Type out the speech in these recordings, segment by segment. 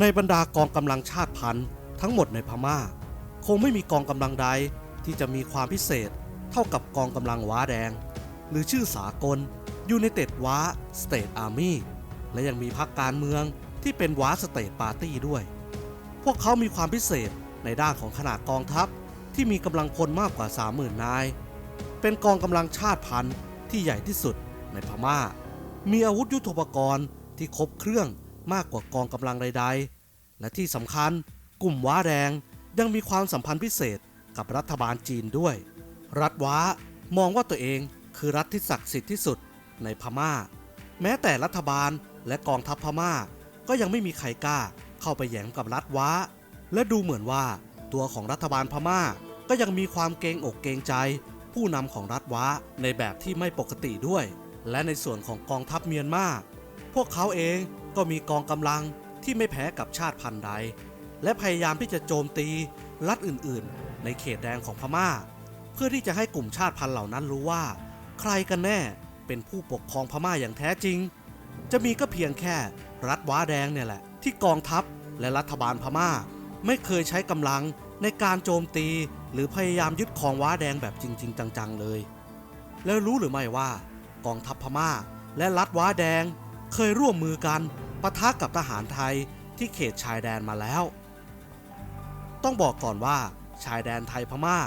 ในบรรดากองกำลังชาติพันธุ์ทั้งหมดในพม่า คงไม่มีกองกำลังใดที่จะมีความพิเศษเท่ากับกองกำลังว้าแดง หรือชื่อสากล United ว้า State Army และยังมีพรรคการเมืองที่เป็นว้าสเตทปาร์ตี้ด้วย พวกเขามีความพิเศษในด้านของขนาดกองทัพที่มีกำลังพลมากกว่า 30,000 นาย เป็นกองกำลังชาติพันธุ์ที่ใหญ่ที่สุดในพม่า มีอาวุธยุทโธปกรณ์ที่ครบเครื่อง มากกว่ากองกำลังใด ๆ และที่สำคัญกลุ่มว้าแดงยังมีความสัมพันธ์พิเศษกับรัฐบาลจีนด้วย รัฐว้ามองว่าตัวเองคือรัฐที่ศักดิ์สิทธิ์ที่สุดในพม่า แม้แต่รัฐบาลและกองทัพพม่า ก็ยังไม่มีใครกล้าเข้าไปแหย่งกับรัฐว้า และดูเหมือนว่าตัวของรัฐบาลพม่าก็ยังมีความเกรงอกเกรงใจ ผู้นำของรัฐว้าในแบบที่ไม่ปกติด้วย และในส่วนของกองทัพเมียนมา พวกเขาเองก็มีกองกำลังที่ไม่แพ้กับชาติพันธุ์ใด และพยายามที่จะโจมตีรัฐอื่นๆ ในเขตแดนของพม่า เพื่อที่จะให้กลุ่มชาติพันธุ์เหล่านั้นรู้ว่า ใครกันแน่เป็นผู้ปกครองพม่าอย่างแท้จริง จะมีก็เพียงแค่รัฐว้าแดงเนี่ยแหละ ที่กองทัพและรัฐบาลพม่า ไม่เคยใช้กำลังในการโจมตี หรือพยายามยึดครองว้าแดงแบบจริง ๆ จังๆเลย แล้วรู้หรือไม่ว่ากองทัพพม่า และรัฐว้าแดง เคยร่วมมือกันปะทะกับทหารไทยที่เขตชายแดนมาแล้ว ต้องบอกก่อนว่าชายแดนไทยพม่า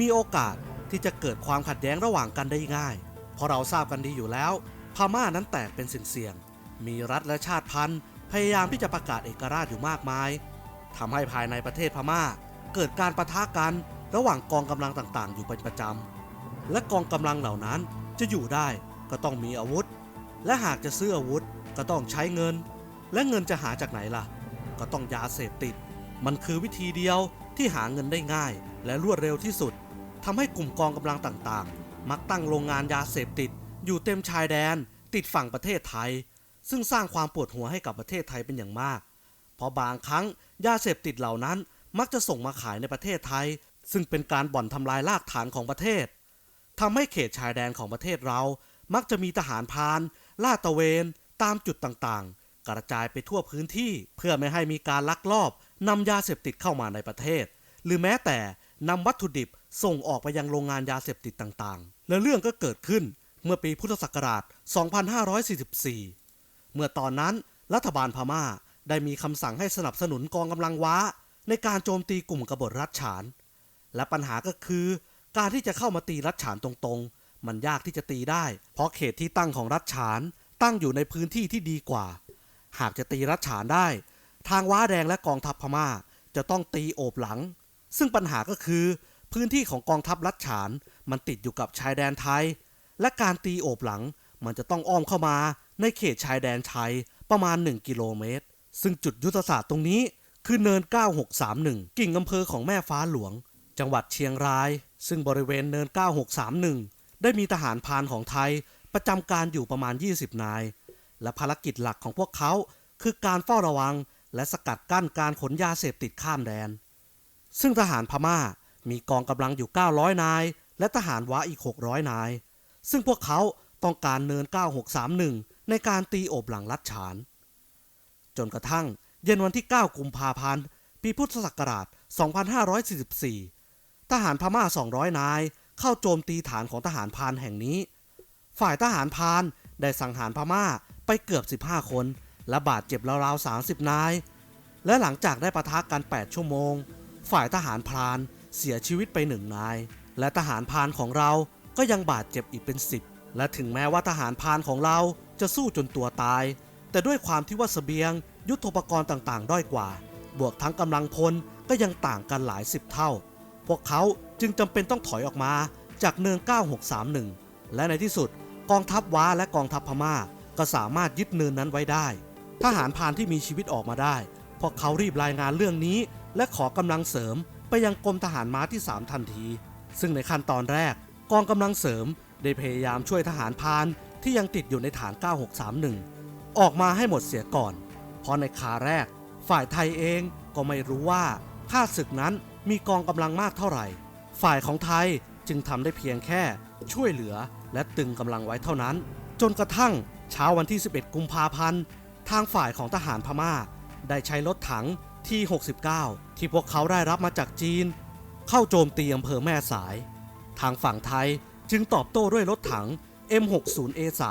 มีโอกาสที่จะเกิดความขัดแย้งระหว่างกันได้ง่าย เพราะเราทราบกันดีอยู่แล้ว พม่านั้นแตกเป็นสินเสี่ยง มีรัฐและชาติพันธุ์ พยายามที่จะประกาศเอกราชอยู่มากมายทำให้ภายในประเทศพม่า เกิดการประทะกันระหว่างกองกำลังต่างๆ อยู่เป็นประจำและกองกำลังเหล่านั้นจะอยู่ได้ก็ต้องมีอาวุธ และหากจะซื้ออาวุธก็ต้องใช้เงิน และเงินจะหาจากไหนล่ะ ก็ต้องยาเสพติด มันคือวิธีเดียวที่หาเงินได้ง่าย และรวดเร็วที่สุดทำให้กลุ่มกองกำลังต่างๆ มักตั้งโรงงานยาเสพติด อยู่เต็มชายแดน ติดฝั่งประเทศไทย ซึ่งสร้างความปวดหัวให้กับประเทศไทยเป็นอย่างมาก เพราะบางครั้งยาเสพติดเหล่านั้นมักจะส่งมาขายในประเทศไทย ซึ่งเป็นการบ่อนทำลายรากฐานของประเทศทำให้เขตชายแดนของประเทศเรา มักจะมีทหารพาน ลาดตระเวนตามจุดต่างๆ กระจายไปทั่วพื้นที่เพื่อไม่ให้มีการลักลอบนำยาเสพติดเข้ามาในประเทศ หรือแม้แต่นำวัตถุดิบส่งออกไปยังโรงงานยาเสพติดต่างๆ และเรื่องก็เกิดขึ้นเมื่อปีพุทธศักราช 2544 เมื่อตอนนั้นรัฐบาลพม่าได้มีคำสั่งให้สนับสนุนกองกำลังว้า ในการโจมตีกลุ่มกบฏรัฐฉาน และปัญหาก็คือการที่จะเข้ามาตีรัฐฉานตรงๆ มันยากที่จะตีได้ เพราะเขตที่ตั้งของรัฐฉานตั้งอยู่ในพื้นที่ที่ดีกว่า หากจะตีรัฐฉานได้ ทางว้าแดงและกองทัพพม่าจะต้องตีโอบหลัง ซึ่งปัญหาก็คือ พื้นที่ของกองทัพรัฐฉานมันติดอยู่กับชายแดนไทย และการตีโอบหลังมันจะต้องอ้อมเข้ามาในเขตชายแดนไทยประมาณ 1 กิโลเมตร ซึ่งจุดยุทธศาสตร์ตรงนี้คือเนิน 9631 กิ่งอำเภอของแม่ฟ้าหลวง จังหวัดเชียงราย ซึ่งบริเวณเนิน 9631 ได้มีทหารพานของไทยประจำการอยู่ประมาณ 20 นาย และภารกิจหลักของพวกเขาคือการเฝ้าระวัง และสกัดกั้นการขนยาเสพติดข้ามแดน ซึ่งทหารพม่ามีกองกำลังอยู่ 900 นาย และทหารว้าอีก 600 นาย ซึ่งพวกเขาต้องการเนิน 9631 ในการตีโอบหลังรัดฉาน จนกระทั่งเย็นวันที่ 9 กุมภาพันธ์ ปีพุทธศักราช 2544 ทหารพม่า 200 นาย เข้าโจมตีฐานของทหารพานแห่งนี้ ฝ่ายทหารพานได้สังหารพม่าไปเกือบ 15 คน และบาดเจ็บราวๆ 30 นาย และหลังจากได้ปะทะกัน 8 ชั่วโมง ฝ่ายทหารพรานเสียชีวิตไปหนึ่งนาย และทหารพานของเราก็ยังบาดเจ็บอีกเป็น 10 และถึงแม้ว่าทหารพานของเราจะสู้จนตัวตาย แต่ด้วยความที่ว่าเสบียง ยุทธปกรณ์ต่างๆ ด้อยกว่า บวกทั้งกำลังพลก็ยังต่างกันหลายสิบเท่า พวกเขาจึงจำเป็นต้องถอยออกมาจากเนิน 9631 และในที่สุดกองทัพว้าและกองทัพพม่า ก็สามารถยึดเนินนั้นไว้ได้ ทหารพานที่มีชีวิตออกมาได้ พวกเขารีบรายงานเรื่องนี้ และขอกำลังเสริมไปยังกรมทหารม้าที่ 3 ทันที ซึ่งในขั้นตอนแรก กองกำลังเสริมได้พยายามช่วยทหารพานที่ยังติดอยู่ในฐาน 9631 ออกมาให้หมดเสียก่อน เพราะในคาแรก ฝ่ายไทยเองก็ไม่รู้ว่าข้าศึกนั้น มีกองกำลังมากเท่าไหร่ ฝ่ายของไทยจึงทำได้เพียงแค่ช่วยเหลือและตึงกำลังไว้เท่านั้น จนกระทั่งเช้าวันที่ 11 กุมภาพันธ์ ทางฝ่ายของทหารพม่า ได้ใช้รถถังที่ 69 ที่พวกเขาได้รับมาจากจีน เข้าโจมตีอำเภอแม่สาย ทางฝั่งไทยจึงตอบโต้ด้วยรถถัง M60A3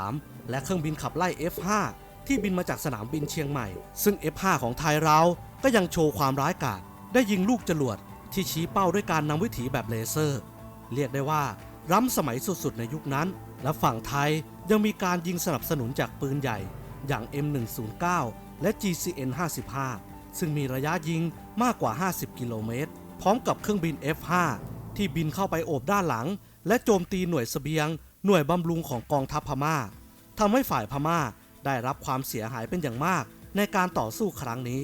และเครื่องบินขับไล่ F5 ที่บินมาจากสนามบินเชียงใหม่ ซึ่ง F5 ของไทยเราก็ยังโชว์ความร้ายกาจได้ยิงลูกจรวด ที่ชี้เป้าด้วยการนำวิถีแบบเลเซอร์ เรียกได้ว่าล้ำสมัยสุดๆ ในยุคนั้น และฝั่งไทยยังมีการยิงสนับสนุนจากปืนใหญ่ อย่าง M109 และ GCN55 ซึ่งมีระยะยิงมากกว่า 50 กิโลเมตร พร้อมกับเครื่องบิน F5 ที่บินเข้าไปโอบด้านหลัง และโจมตีหน่วยเสบียง หน่วยบำรุงของกองทัพพม่าทำให้ฝ่ายพม่าได้รับความเสียหายเป็นอย่างมากในการต่อสู้ครั้งนี้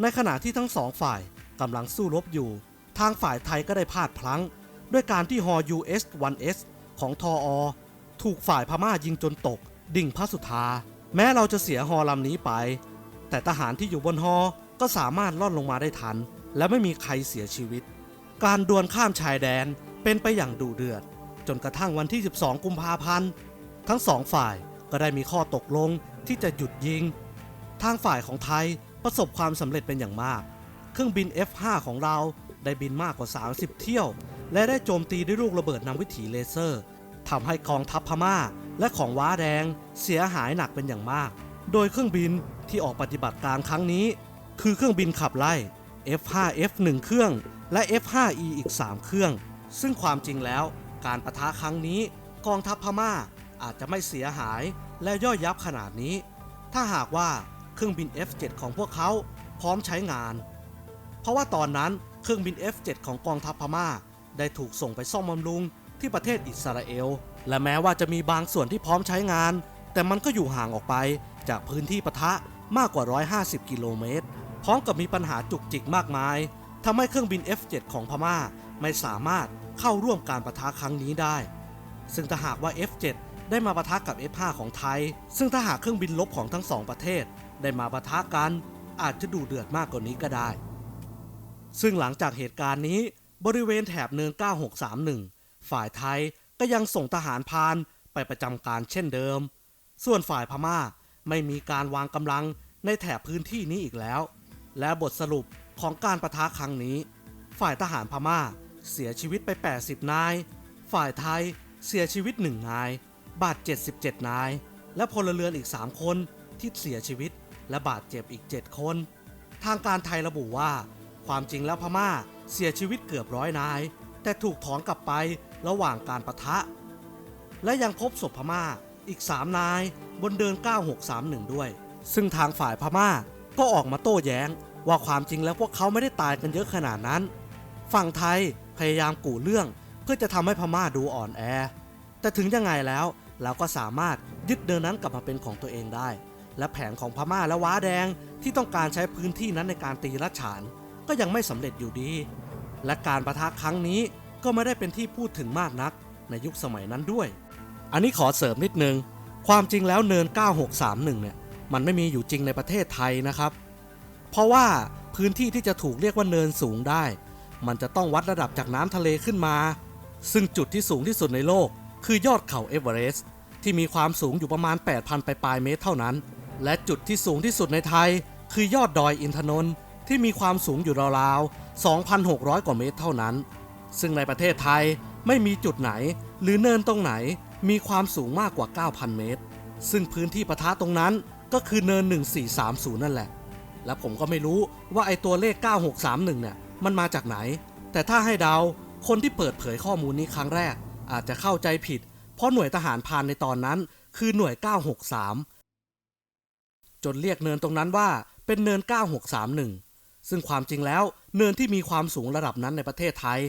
ในขณะที่ทั้งสองฝ่ายกำลังสู้รบอยู่ ทางฝ่ายไทยก็ได้พลาดพลั้ง ด้วยการที่ฮอ US-1S ของทออ ถูกฝ่ายพม่ายิงจนตก ดิ่งพระสุธา แม้เราจะเสียฮอลำนี้ไป แต่ทหารที่อยู่บนฮอก็สามารถล่อนลงมาได้ทัน และไม่มีใครเสียชีวิต การดวลข้ามชายแดนเป็นไปอย่างดุเดือด จนกระทั่งวันที่ 12 กุมภาพันธ์ทั้งสองฝ่ายก็ได้มีข้อตกลงที่จะหยุดยิง ทางฝ่ายของไทยประสบความสำเร็จเป็นอย่างมาก เครื่องบิน F5 ของเรา ได้บินมากกว่า 30 เที่ยว และได้โจมตีด้วยลูกระเบิดนำวิถีเลเซอร์ทำให้กองทัพพม่า และของว้าแดงเสียหายหนักเป็นอย่างมาก โดยเครื่องบินที่ออกปฏิบัติการครั้งนี้ คือเครื่องบินขับไล่ F5F 1 เครื่อง และ F5E อีก 3 เครื่อง ซึ่งความจริงแล้วการประทะครั้งนี้ กองทัพพม่าอาจจะไม่เสียหายและย่อยยับขนาดนี้ ถ้าหากว่าเครื่องบิน F7 ของพวกเขาพร้อมใช้งาน เพราะว่าตอนนั้น เครื่องบิน F7 ของกองทัพพม่า ได้ถูกส่งไปซ่อมบำรุงที่ประเทศอิสราเอล และแม้ว่าจะมีบางส่วนที่พร้อมใช้งาน แต่มันก็อยู่ห่างออกไป จากพื้นที่ปะทะมากกว่า 150 กิโลเมตร พร้อมกับมีปัญหาจุกจิกมากมายทำให้เครื่องบิน F7 ของพม่าไม่สามารถเข้าร่วมการประทะครั้งนี้ได้ ซึ่งถ้าหากว่า F7 ได้มาปะทะกับ F5 ของไทย ซึ่งถ้าหากเครื่องบินลบของทั้งสองประเทศ ได้มาปะทะกัน อาจจะดูเดือดมากกว่านี้ก็ได้ ซึ่งหลังจากเหตุการณ์นี้บริเวณแถบเนิน 9631 ฝ่ายไทยก็ยังส่งทหารพานไปประจำการเช่นเดิม ส่วนฝ่ายพม่าไม่มีการวางกำลังในแถบพื้นที่นี้อีกแล้ว และบทสรุปของการประทะครั้งนี้ ฝ่ายทหารพม่าเสียชีวิตไป 80 นาย ฝ่ายไทยเสียชีวิต 1 นาย บาดเจ็บ17 นาย และพลเรือนอีก 3 คนที่เสียชีวิตและบาดเจ็บอีก 7 คน ทางการไทยระบุว่า ความจริงแล้วพม่าเสียชีวิตเกือบร้อยนาย แต่ถูกถอนกลับไประหว่างการประทะ และยังพบศพพม่าอีก 3 นายบนเดิน 9631 ด้วย ซึ่งทางฝ่ายพม่าก็ออกมาโต้แย้ง ว่าความจริงแล้วพวกเขาไม่ได้ตายกันเยอะขนาดนั้น ฝั่งไทยพยายามกู่เรื่องเพื่อจะทำให้พม่าดูอ่อนแอ แต่ถึงยังไงแล้วเราก็สามารถยึดเดินนั้นกลับมาเป็นของตัวเองได้ และแผนของพม่าและว้าแดงที่ต้องการใช้พื้นที่นั้นในการตีรัชฉาน ก็ยังไม่สำเร็จอยู่ดี และการประทะครั้งนี้ก็ไม่ได้เป็นที่พูดถึงมากนักในยุคสมัยนั้นด้วย อันนี้ขอเสริมนิดนึง ความจริงแล้วเนิน 9631 เนี่ย มันไม่มีอยู่จริงในประเทศไทยนะครับ เพราะว่าพื้นที่ที่จะถูกเรียกว่าเนินสูงได้ มันจะต้องวัดระดับจากน้ำทะเลขึ้นมา ซึ่งจุดที่สูงที่สุดในโลก คือยอดเขาเอเวอเรสต์ที่มีความสูงอยู่ประมาณ 8,000 ปลายเมตรเท่านั้น และจุดที่สูงที่สุดในไทย คือยอดดอยอินทนนท์ ที่มีความสูงอยู่ราวๆ 2,600 กว่าเมตรเท่านั้น ซึ่งในประเทศไทยไม่มีจุดไหน หรือเนินตรงไหนมีความสูงมากกว่า 9,000 เมตร ซึ่งพื้นที่ปะทะตรงนั้นก็คือเนิน 1430 นั่นแหละ และผมก็ไม่รู้ว่าไอตัวเลข 9631 เนี่ย มันมาจากไหน แต่ถ้าให้เดา คนที่เปิดเผยข้อมูลนี้ครั้งแรก อาจจะเข้าใจผิด เพราะหน่วยทหารพานในตอนนั้น คือหน่วย 963 จนเรียกเนินตรงนั้นว่าเป็นเนิน 9631 ซึ่งความจริงแล้วเนินที่มีความสูงระดับนั้นในประเทศไทย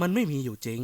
มันไม่มีอยู่จริง